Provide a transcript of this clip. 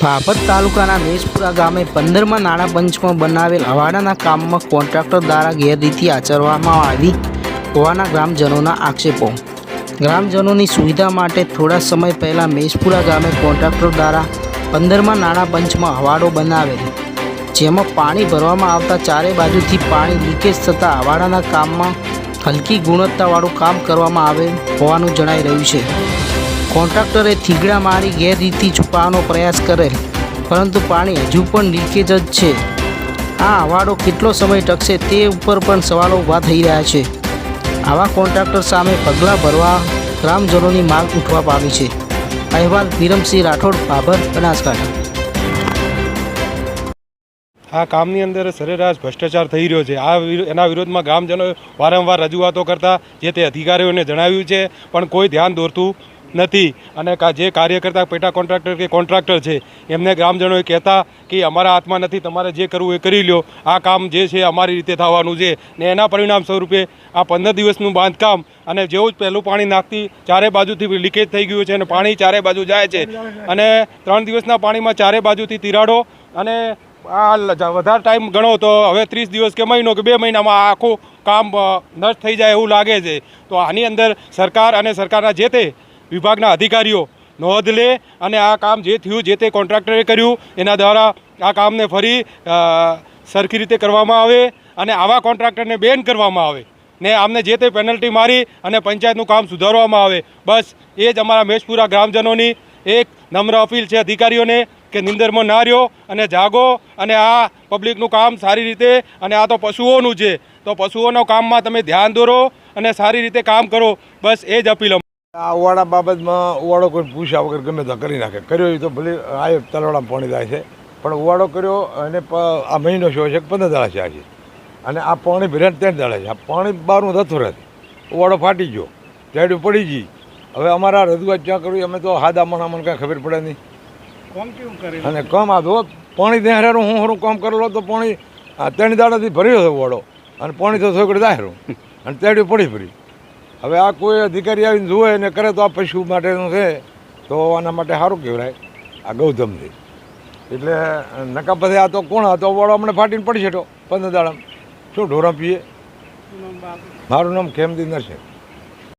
ભાભર તાલુકાના મેશપુરા ગામે પંદરમાં નાણાં પંચમાં બનાવેલ હવાડાના કામમાં કોન્ટ્રાક્ટર દ્વારા ગેરરીતિ આચરવામાં આવી હોવાના ગ્રામજનોના આક્ષેપો. ગ્રામજનોની સુવિધા માટે થોડા સમય પહેલાં મેશપુરા ગામે કોન્ટ્રાક્ટર દ્વારા પંદરમાં નાણાં પંચમાં હવાડો બનાવેલ, જેમાં પાણી ભરવામાં આવતા ચારે બાજુથી પાણી લીકેજ થતાં હવાડાના કામમાં હલકી ગુણવત્તાવાળું કામ કરવામાં આવે હોવાનું જણાઈ રહ્યું છે. કોન્ટ્રાક્ટરે થીગડા મારી ગેરરીતિ છુપાવવાનો પ્રયાસ કરેલ, પરંતુ પાણી હજુ પણ લીકેજ જ છે. આ અવાડો કેટલો સમય ટકશે તે ઉપર પણ સવાલો ઊભા થઈ રહ્યા છે. આવા કોન્ટ્રાક્ટર સામે પગલાં ભરવા ગ્રામજનોની માંગ ઉઠવા પામી છે. અહેવાલ વિરમસિંહ રાઠોડ, બાબર, બનાસકાંઠા. આ કામની અંદર સરેરાશ ભ્રષ્ટાચાર થઈ રહ્યો છે. આ એના વિરોધમાં ગ્રામજનોએ વારંવાર રજૂઆતો કરતા, જે તે અધિકારીઓને જણાવ્યું છે, પણ કોઈ ધ્યાન દોરતું નથી. અને જે કાર્યકર્તા, પેટા કોન્ટ્રાક્ટર કે કોન્ટ્રાક્ટર છે, એમને ગ્રામજનોએ કહેતા કે અમારા હાથમાં નથી, તમારે જે કરવું એ કરી લ્યો આ કામ જે છે, અમારી રીતે થવાનું છે. ને એના પરિણામ સ્વરૂપે આ પંદર દિવસનું બાંધકામ અને જેવું જ પહેલું પાણી નાખતી, ચારે બાજુથી લીકેજ થઈ ગયું છે અને પાણી ચારે બાજુ જાય છે. અને ત્રણ દિવસના પાણીમાં ચારે બાજુથી તિરાડો અને આ લ- વધારે ટાઈમ ગણો તો હવે ત્રીસ દિવસ કે મહિનો કે બે મહિનામાં આખું કામ નષ્ટ થઈ જાય એવું લાગે છે. તો આની અંદર સરકાર અને સરકારના જે તે વિભાગના અધિકારીઓ નોંધ લે અને આ કામ જે થયું, જે તે કોન્ટ્રાક્ટરે કર્યું, એના દ્વારા આ કામને ફરી સરખી રીતે કરવામાં આવે અને આવા કોન્ટ્રાક્ટરને બેન કરવામાં આવે ને આમને જે તે પેનલ્ટી મારી અને પંચાયતનું કામ સુધારવામાં આવે. બસ, એ જ અમારા મેશપુરા ગ્રામજનોની એક નમ્ર અપીલ છે અધિકારીઓને કે નિંદરમાં ના રહ્યો અને જાગો અને આ પબ્લિકનું કામ સારી રીતે અને આ તો પશુઓનું છે, તો પશુઓના કામમાં તમે ધ્યાન દોરો અને સારી રીતે કામ કરો. બસ, એ જ અપીલ આ ઓવાડા બાબતમાં ઓવાડો કોઈ પૂછ્યા વગર ગમે તો કરી નાખે. કર્યો એ તો ભલે આ તલવાડા પાણી જાય છે પણ ઓવાડો કર્યો અને આ મહિનો શો છે પંદર દાડા છે. આજે અને આ પાણી ભરે ત્રણ દાડા છે. આ પાણી બહારનું થતું રહે. ઓવાડો ફાટી ગયો. જાડું પડી ગઈ. હવે અમારા રજૂઆત ક્યાં કરવી? અમે તો હાદા મણામણ મને કાંઈ ખબર પડે નહીં. અને કમ આ તો પાણી ત્યાં હારું હું હરું કામ કરેલો તો પાણી ત્રણ દાડાથી ભર્યો હતો ઓવાડો અને પાણી તો થોડું જાહેરું. અને તેડ્યું પડી ફરી હવે આ કોઈ અધિકારી આવીને જુએ ને કરે તો આ પશુ માટેનું છે તો આના માટે સારું કહેવાય. આ ગૌતમથી એટલે નકા પછી આ તો કોણ હતો વાળો અમને ફાટીને પડી છે તો પંદર દાડા શું ઢોરા પીએ? મારું નામ ખેમદી નરસિંહ